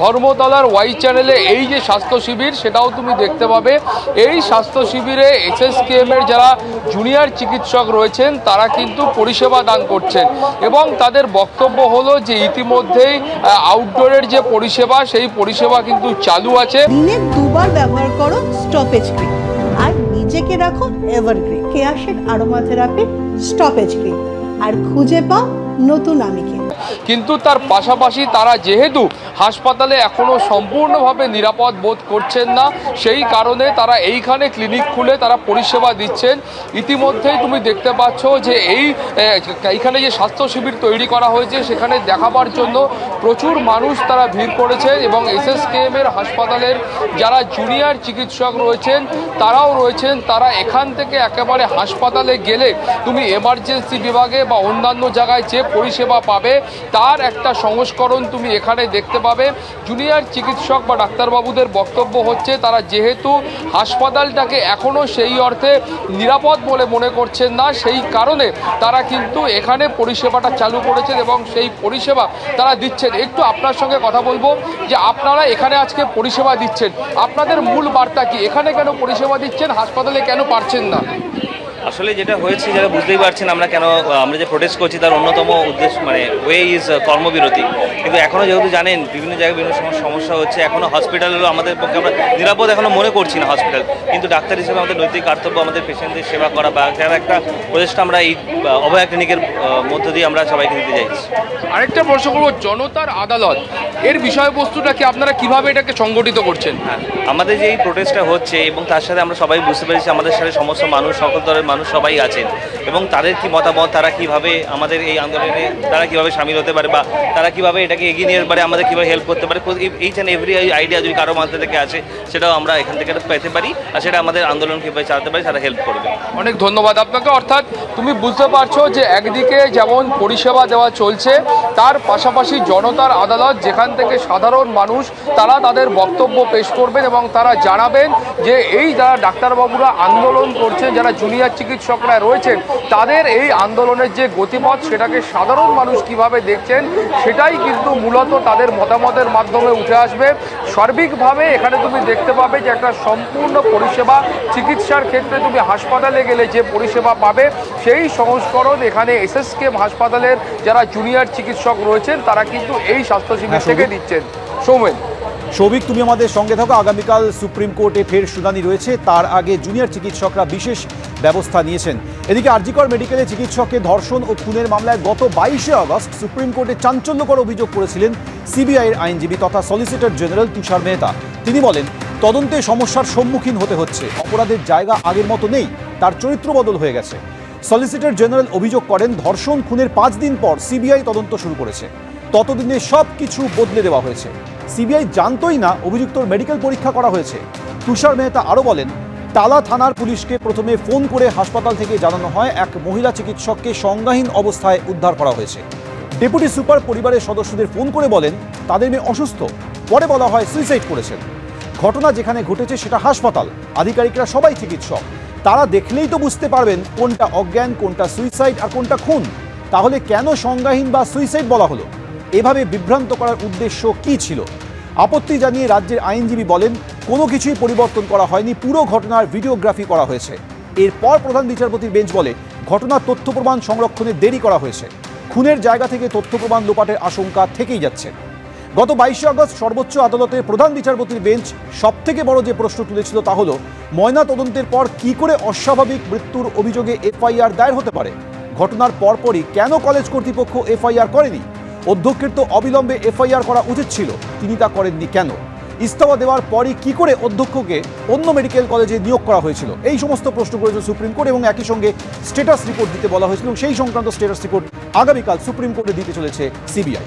ধর্মতলার Y চ্যানেলে এই যে স্বাস্থ্য শিবির, সেটাও তুমি দেখতে পাবে। এই স্বাস্থ্য শিবিরে এসএসকেএম এর যারা জুনিয়র চিকিৎসক রয়েছেন, তারা কিন্তু পরিষেবা দান করছেন। এবং তাদের বক্তব্য হলো যে ইতিমধ্যেই আউটডোরের যে পরিষেবা, সেই পরিষেবা কিন্তু চালু আছে। দিনে দুবার ব্যবহার করো স্টপেজ ক্রিম আর নিজেকে রাখো এভারগ্রিন কেয়াশেক আরোমা থেরাপি স্টপেজ ক্রিম আর খুঁজে পাও নতুন আমিকে। কিন্তু তার পাশাপাশি তারা যেহেতু হাসপাতালে এখনও সম্পূর্ণভাবে নিরাপদ বোধ করছেন না, সেই কারণে তারা এইখানে ক্লিনিক খুলে তারা পরিষেবা দিচ্ছেন। ইতিমধ্যেই তুমি দেখতে পাচ্ছ যে এই এইখানে যে স্বাস্থ্য শিবির তৈরি করা হয়েছে, সেখানে দেখাবার জন্য প্রচুর মানুষ তারা ভিড় করেছেন এবং এসএসকেএম এর হাসপাতালের যারা জুনিয়র চিকিৎসক রয়েছেন, তারাও রয়েছেন। তারা এখান থেকে একেবারে হাসপাতালে গেলে তুমি এমার্জেন্সি বিভাগে বা অন্যান্য জায়গায় যে পরিষেবা পাবে তার একটা সংস্করণ তুমি এখানে দেখতে পাবে। জুনিয়র চিকিৎসক বা ডাক্তারবাবুদের বক্তব্য হচ্ছে, তারা যেহেতু হাসপাতালটাকে এখনও সেই অর্থে নিরাপদ বলে মনে করছেন না, সেই কারণে তারা কিন্তু এখানে পরিষেবাটা চালু করেছেন এবং সেই পরিষেবা তারা দিচ্ছেন। একটু আপনার সঙ্গে কথা বলব যে আপনারা এখানে আজকে পরিষেবা দিচ্ছেন। আপনাদের মূল বার্তা কি? এখানে কেন পরিষেবা দিচ্ছেন? হাসপাতালে কেন পারছেন না? আসলে যেটা হয়েছে যারা বুঝতেই পারছেন আমরা কেন আমরা যে প্রোটেস্ট করছি তার অন্যতম উদ্দেশ্য মানে ওয়ে ইজ কর্মবিরতি। কিন্তু এখনও যেহেতু জানেন বিভিন্ন জায়গায় বিভিন্ন সময় সমস্যা হচ্ছে এখনও হসপিটালগুলো আমাদের পক্ষে আমরা নিরাপদ এখনও মনে করছি না হসপিটাল কিন্তু ডাক্তার হিসেবে আমাদের নৈতিক কর্তব্য আমাদের পেশেন্টদের সেবা করা বা যারা একটা প্রচেষ্টা আমরা এই অভয়া ক্লিনিকের মধ্য দিয়ে আমরা সবাইকে দিতে চাইছি। আরেকটা প্রশ্ন করব জনতার আদালত এর বিষয়বস্তুটা কি আপনারা কীভাবে এটাকে সংগঠিত করছেন? হ্যাঁ আমাদের যে এই প্রোটেস্টটা হচ্ছে এবং তার সাথে আমরা সবাই বুঝতে পেরেছি আমাদের সাথে সমস্ত মানুষ সকল দলের মানুষ সবাই আছেন। এবং তাদের কি মতামত, তারা কীভাবে আমাদের এই আন্দোলনে, তারা কীভাবে সামিল হতে পারে বা তারা কীভাবে এটাকে এগিয়ে নিয়ে পারে, আমাদের কীভাবে হেল্প করতে পারে এইচ অ্যান্ড এভরি আইডিয়া যদি কারও মাথা থেকে আছে সেটাও আমরা এখান থেকে পেতে পারি আর সেটা আমাদের আন্দোলন কীভাবে চালাতে পারি তারা হেল্প করবে। অনেক ধন্যবাদ আপনাকে। অর্থাৎ তুমি বুঝতে পারছ যে একদিকে যেমন পরিষেবা দেওয়া চলছে তার পাশাপাশি জনতার আদালত যেখান থেকে সাধারণ মানুষ, তারা তাদের বক্তব্য পেশ করবেন এবং তারা জানাবেন যে এই যারা ডাক্তারবাবুরা আন্দোলন করছেন, যারা জুনিয়র চিকিৎসকরা রয়েছেন, তাদের এই আন্দোলনের যে গতিপথ, সেটাকে সাধারণ মানুষ কীভাবে দেখছেন, সেটাই কিন্তু মূলত তাদের মতামতের মাধ্যমে উঠে আসবে। সার্বিকভাবে এখানে তুমি দেখতে পাবে যে একটা সম্পূর্ণ পরিষেবা চিকিৎসার ক্ষেত্রে তুমি হাসপাতালে গেলে যে পরিষেবা পাবে সেই সংস্করণ এখানে এসএসকেএম হাসপাতালের যারা জুনিয়র চিকিৎসক রয়েছেন তারা কিন্তু এই স্বাস্থ্য শিবির হ্যাঁ, থেকে দিচ্ছেন সৌমেন। সৌভিক, তুমি আমাদের সঙ্গে থাকো। আগামীকাল সুপ্রিম কোর্টে ফের শুনানি রয়েছে। তার আগে জুনিয়র চিকিৎসকরা বিশেষ ব্যবস্থা নিয়েছেন। এদিকে আরজিকর মেডিকেলে চিকিৎসককে ধর্ষণ ও খুনের মামলায় গত বাইশে আগস্ট সুপ্রিম কোর্টে চাঞ্চল্যকর অভিযোগ করেছিলেন সিবিআইয়ের আইনজীবী তথা সলিসিটর জেনারেল তুষার মেহতা। তিনি বলেন, তদন্তে সমস্যার সম্মুখীন হতে হচ্ছে। অপরাধের জায়গা আগের মতো নেই। তার চরিত্র বদল হয়ে গেছে। সলিসিটর জেনারেল অভিযোগ করেন, ধর্ষণ খুনের পাঁচ দিন পর সিবিআই তদন্ত শুরু করেছে। ততদিনে সব কিছু বদলে দেওয়া হয়েছে। সিবিআই জানতই না অভিযুক্তর মেডিকেল পরীক্ষা করা হয়েছে। তুষার মেহতা আরও বলেন টালা থানার পুলিশকে প্রথমে ফোন করে হাসপাতাল থেকে জানানো হয়, এক মহিলা চিকিৎসককে সংজ্ঞাহীন অবস্থায় উদ্ধার করা হয়েছে। ডেপুটি সুপার পরিবারের সদস্যদের ফোন করে বলেন, তাদের মেয়ে অসুস্থ। পরে বলা হয়, সুইসাইড করেছেন। ঘটনা যেখানে ঘটেছে সেটা হাসপাতাল। আধিকারিকরা সবাই চিকিৎসক। তারা দেখলেই তো বুঝতে পারবেন কোনটা অজ্ঞান, কোনটা সুইসাইড আর কোনটা খুন। তাহলে কেন সংজ্ঞাহীন বা সুইসাইড বলা হলো? এভাবে বিভ্রান্ত করার উদ্দেশ্য কি ছিল? আপত্তি জানিয়ে রাজ্যের আইনজীবী বলেন, কোনো কিছুই পরিবর্তন করা হয়নি, পুরো ঘটনার ভিডিওগ্রাফি করা হয়েছে। এরপর প্রধান বিচারপতির বেঞ্চ বলে, ঘটনার তথ্য প্রমাণ সংরক্ষণে দেরি করা হয়েছে। খুনের জায়গা থেকে তথ্য প্রমাণ লোপাটের আশঙ্কা থেকেই যাচ্ছে। গত বাইশে আগস্ট সর্বোচ্চ আদালতের প্রধান বিচারপতির বেঞ্চ সবথেকে বড় যে প্রশ্ন তুলেছিল তা হল, ময়না তদন্তের পর কি করে অস্বাভাবিক মৃত্যুর অভিযোগে এফআইআর দায়ের হতে পারে? ঘটনার পরপরই কেন কলেজ কর্তৃপক্ষ এফআইআর করেনি? অধ্যক্ষের তো অবিলম্বে এফআইআর করা উচিত ছিল। তিনি তা করেননি কেন? ইস্তফা দেওয়ার পরই কি করে অধ্যক্ষকে অন্য মেডিকেল কলেজে নিয়োগ করা হয়েছিল? এই সমস্ত প্রশ্ন করেছিল সুপ্রিম কোর্ট এবং একই সঙ্গে স্টেটাস রিপোর্ট দিতে বলা হয়েছিল এবং সেই সংক্রান্ত স্টেটাস রিপোর্ট আগামীকাল সুপ্রিম কোর্টে দিতে চলেছে সিবিআই।